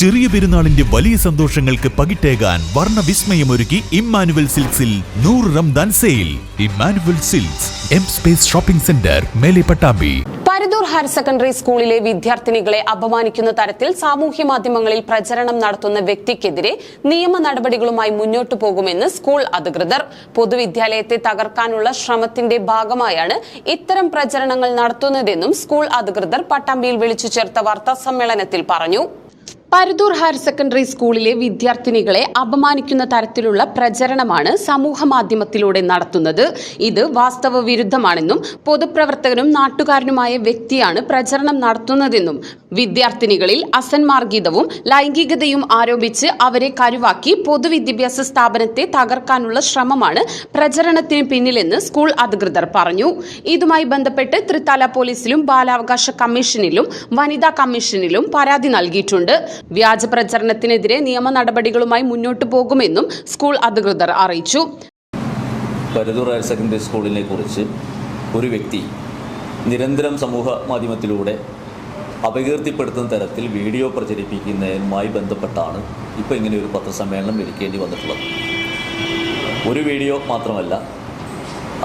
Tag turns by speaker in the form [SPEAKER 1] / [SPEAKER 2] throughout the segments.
[SPEAKER 1] ചെറിയ പെരുന്നാളിന്റെ വലിയ സന്തോഷങ്ങൾക്ക് പകിട്ടേകാൻ വിസ്മയമൊരുക്കി ഇമ്മാനുവൽ സിൽക്സിൽ നൂറ് Ramadan sale. Immanuel silks M space shopping centre Mele Pattambi.
[SPEAKER 2] Paradur higher secondary സ്കൂളിലെ വിദ്യാർത്ഥിനികളെ അപമാനിക്കുന്ന തരത്തിൽ സാമൂഹ്യ മാധ്യമങ്ങളിൽ പ്രചരണം നടത്തുന്ന വ്യക്തിക്കെതിരെ നിയമ നടപടികളുമായി മുന്നോട്ടു പോകുമെന്ന് സ്കൂൾ അധികൃതർ. പൊതുവിദ്യാലയത്തെ തകർക്കാനുള്ള ശ്രമത്തിന്റെ ഭാഗമായാണ് ഇത്തരം പ്രചരണങ്ങൾ നടത്തുന്നതെന്നും സ്കൂൾ അധികൃതർ പട്ടാമ്പിയിൽ വിളിച്ചു ചേർത്ത വാർത്താ സമ്മേളനത്തിൽ പറഞ്ഞു. പരുതൂർ ഹയർ സെക്കൻഡറി സ്കൂളിലെ വിദ്യാർത്ഥിനികളെ അപമാനിക്കുന്ന തരത്തിലുള്ള പ്രചരണമാണ് സമൂഹ മാധ്യമത്തിലൂടെ നടത്തുന്നത്. ഇത് വാസ്തവ വിരുദ്ധമാണെന്നും പൊതുപ്രവർത്തകനും നാട്ടുകാരനുമായ വ്യക്തിയാണ് പ്രചരണം നടത്തുന്നതെന്നും വിദ്യാർത്ഥിനികളിൽ അസന്മാർഗീതവും ലൈംഗികതയും ആരോപിച്ച് അവരെ കരുവാക്കി പൊതുവിദ്യാഭ്യാസ സ്ഥാപനത്തെ തകർക്കാനുള്ള ശ്രമമാണ് പ്രചരണത്തിന് പിന്നിലെന്ന് സ്കൂൾ അധികൃതർ പറഞ്ഞു. ഇതുമായി ബന്ധപ്പെട്ട് തൃത്താല പോലീസിലും ബാലാവകാശ കമ്മീഷനിലും വനിതാ കമ്മീഷനിലും പരാതി നൽകിയിട്ടുണ്ട്. വ്യാജ പ്രചരണത്തിനെതിരെ നിയമ നടപടികളുമായി മുന്നോട്ടു പോകുമെന്നും സ്കൂൾ അധികൃതർ അറിയിച്ചു.
[SPEAKER 3] പരതൂർ ഹയർ സെക്കൻഡറി സ്കൂളിനെ കുറിച്ച് ഒരു വ്യക്തി നിരന്തരം സമൂഹ മാധ്യമത്തിലൂടെ അപകീർത്തിപ്പെടുത്തുന്ന തരത്തിൽ വീഡിയോ പ്രചരിപ്പിക്കുന്നതുമായി ബന്ധപ്പെട്ടാണ് ഇപ്പോൾ ഇങ്ങനെ ഒരു പത്രസമ്മേളനം വിളിക്കേണ്ടി വന്നിട്ടുള്ളത്. ഒരു വീഡിയോ മാത്രമല്ല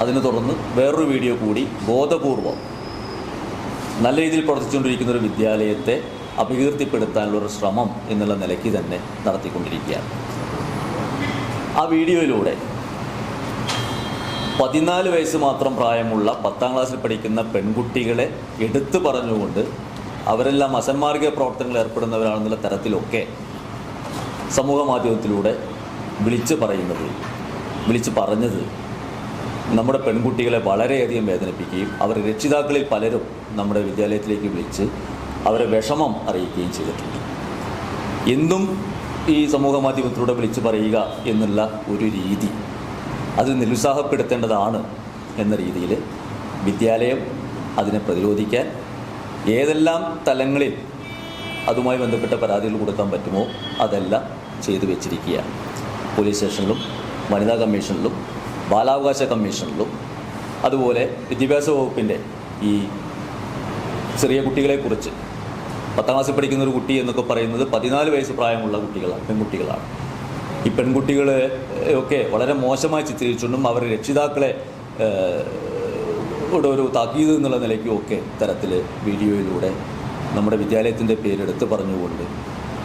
[SPEAKER 3] അതിനെ തുടർന്ന് വേറൊരു വീഡിയോ കൂടി ബോധപൂർവം നല്ല രീതിയിൽ പ്രവർത്തിച്ചുകൊണ്ടിരിക്കുന്ന ഒരു വിദ്യാലയത്തെ അപകീർത്തിപ്പെടുത്താനുള്ള ഒരു ശ്രമം എന്നുള്ള നിലയ്ക്ക് തന്നെ നടത്തിക്കൊണ്ടിരിക്കുകയാണ്. ആ വീഡിയോയിലൂടെ പതിനാല് വയസ്സ് മാത്രം പ്രായമുള്ള പത്താം ക്ലാസ്സിൽ പഠിക്കുന്ന പെൺകുട്ടികളെ എടുത്തു പറഞ്ഞുകൊണ്ട് അവരെല്ലാം അസന്മാർഗ പ്രവർത്തനങ്ങളിൽ ഏർപ്പെടുന്നവരാണെന്നുള്ള തരത്തിലൊക്കെ സമൂഹ മാധ്യമത്തിലൂടെ വിളിച്ചു പറയുന്നത് വിളിച്ചു പറഞ്ഞത് നമ്മുടെ പെൺകുട്ടികളെ വളരെയധികം വേദനിപ്പിക്കുകയും അവരുടെ രക്ഷിതാക്കളിൽ പലരും നമ്മുടെ വിദ്യാലയത്തിലേക്ക് വിളിച്ച് അവരെ വിഷമം അറിയിക്കുകയും ചെയ്തിട്ടുണ്ട്. എന്നും ഈ സമൂഹ മാധ്യമത്തിലൂടെ വിളിച്ചു പറയുക എന്നുള്ള ഒരു രീതി അത് നിരുത്സാഹപ്പെടുത്തേണ്ടതാണ് എന്ന രീതിയിൽ വിദ്യാലയം അതിനെ പ്രതിരോധിക്കാൻ ഏതെല്ലാം തലങ്ങളിൽ അതുമായി ബന്ധപ്പെട്ട പരാതികൾ കൊടുക്കാൻ പറ്റുമോ അതെല്ലാം ചെയ്തു വെച്ചിരിക്കുകയാണ്. പോലീസ് സ്റ്റേഷനിലും വനിതാ കമ്മീഷനിലും ബാലാവകാശ കമ്മീഷനിലും. അതുപോലെ വിദ്യാഭ്യാസ വകുപ്പിന്റെ ഈ ചെറിയ കുട്ടികളെക്കുറിച്ച് പത്താം ക്ലാസ്സിൽ പഠിക്കുന്ന ഒരു കുട്ടി എന്നൊക്കെ പറയുന്നത് പതിനാല് വയസ്സ് പ്രായമുള്ള കുട്ടികളാണ് പെൺകുട്ടികളാണ്. ഈ പെൺകുട്ടികളെ ഒക്കെ വളരെ മോശമായി ചിത്രീകരിച്ചുകൊണ്ടും അവരുടെ രക്ഷിതാക്കളെ യുടെ ഒരു താക്കീത് എന്നുള്ള നിലയ്ക്കും ഒക്കെ തരത്തിൽ വീഡിയോയിലൂടെ നമ്മുടെ വിദ്യാലയത്തിന്റെ പേരെടുത്ത് പറഞ്ഞുകൊണ്ട്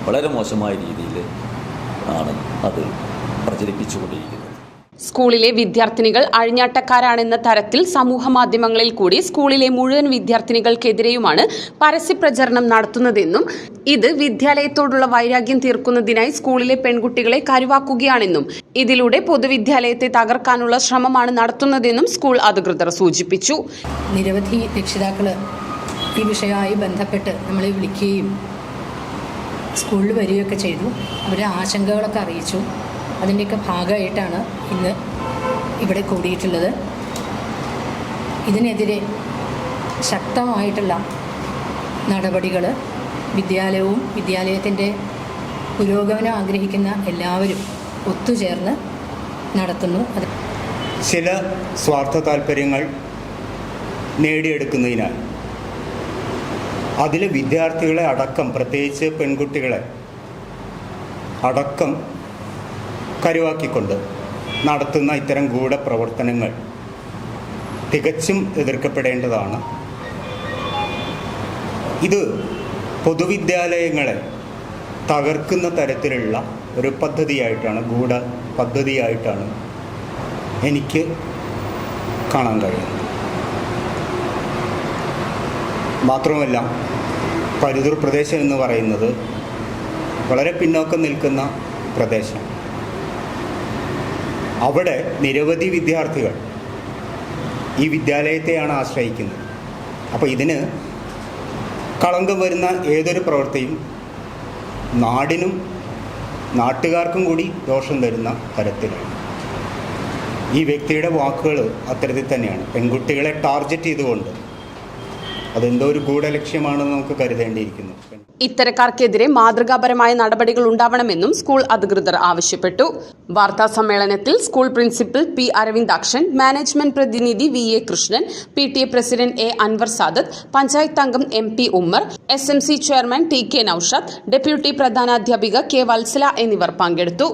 [SPEAKER 3] വളരെ മോശമായ രീതിയിൽ ആണ് അത് പ്രചരിപ്പിച്ചുകൊണ്ടിരിക്കുന്നത്.
[SPEAKER 2] സ്കൂളിലെ വിദ്യാർത്ഥിനികൾ അഴിഞ്ഞാട്ടക്കാരാണെന്ന തരത്തിൽ സമൂഹ മാധ്യമങ്ങളിൽ കൂടി സ്കൂളിലെ മുഴുവൻ വിദ്യാർത്ഥിനികൾക്കെതിരെയുമാണ് പരസ്യപ്രചരണം നടത്തുന്നതെന്നും ഇത് വിദ്യാലയത്തോടുള്ള വൈരാഗ്യം തീർക്കുന്നതിനായി സ്കൂളിലെ പെൺകുട്ടികളെ കരുവാക്കുകയാണെന്നും ഇതിലൂടെ പൊതുവിദ്യാലയത്തെ തകർക്കാനുള്ള ശ്രമമാണ് നടത്തുന്നതെന്നും സ്കൂൾ അധികൃതർ സൂചിപ്പിച്ചു.
[SPEAKER 4] നിരവധി രക്ഷിതാക്കൾ ഈ വിഷയമായി ബന്ധപ്പെട്ട് നമ്മളെ വിളിക്കുകയും സ്കൂളിൽ വരികയൊക്കെ ചെയ്തു. അവരുടെ ആശങ്കകളൊക്കെ അറിയിച്ചു. അതിന്റെയൊക്കെ ഭാഗമായിട്ടാണ് ഇന്ന് ഇവിടെ കൂടിയിട്ടുള്ളത്. ഇതിനെതിരെ ശക്തമായിട്ടുള്ള നടപടികൾ വിദ്യാലയവും വിദ്യാലയത്തിന്റെ പുരോഗമനം ആഗ്രഹിക്കുന്ന എല്ലാവരും ഒത്തുചേർന്ന് നടത്തുന്നു. അത്
[SPEAKER 5] ചില സ്വാർത്ഥ താല്പര്യങ്ങൾ നേടിയെടുക്കുന്നതിനാൽ അതിൽ വിദ്യാർത്ഥികളെ അടക്കം പ്രത്യേകിച്ച് പെൺകുട്ടികളെ അടക്കം കരുവാക്കിക്കൊണ്ട് നടത്തുന്ന ഇത്തരം ഗൂഢപ്രവർത്തനങ്ങൾ തികച്ചും എതിർക്കപ്പെടേണ്ടതാണ്. ഇത് പൊതുവിദ്യാലയങ്ങളെ തകർക്കുന്ന തരത്തിലുള്ള ഒരു പദ്ധതിയായിട്ടാണ് ഗൂഢ പദ്ധതിയായിട്ടാണ് എനിക്ക് കാണാൻ കഴിയുന്നത്. മാത്രമല്ല പരുതൂർ പ്രദേശം എന്ന് പറയുന്നത് വളരെ പിന്നോക്കം നിൽക്കുന്ന പ്രദേശം. അവിടെ നിരവധി വിദ്യാർത്ഥികൾ ഈ വിദ്യാലയത്തെയാണ് ആശ്രയിക്കുന്നത്. അപ്പോൾ ഇതിന് കളങ്കം വരുന്ന ഏതൊരു പ്രവൃത്തിയും നാടിനും നാട്ടുകാർക്കും കൂടി ദോഷം തരുന്ന തരത്തിലാണ്. ഈ വ്യക്തിയുടെ വാക്കുകൾ അത്തരത്തിൽ തന്നെയാണ്. പെൺകുട്ടികളെ ടാർഗറ്റ് ചെയ്തുകൊണ്ട് അതെന്തോ ഒരു ഗൂഢലക്ഷ്യമാണെന്ന് നമുക്ക് കരുതേണ്ടിയിരിക്കുന്നു.
[SPEAKER 2] ഇത്തരക്കാർക്കെതിരെ മാതൃകാപരമായ നടപടികൾ ഉണ്ടാവണമെന്നും സ്കൂൾ അധികൃതർ ആവശ്യപ്പെട്ടു. വാർത്താ സമ്മേളനത്തിൽ school principal P Aravindakshan management പ്രതിനിധി V A Krishnan P T A president A Anwar Sadath panchayat അംഗം M P Ummer S M C chairman T K Noushad deputy പ്രധാനാധ്യാപിക K Vatsala എന്നിവർ പങ്കെടുത്തു.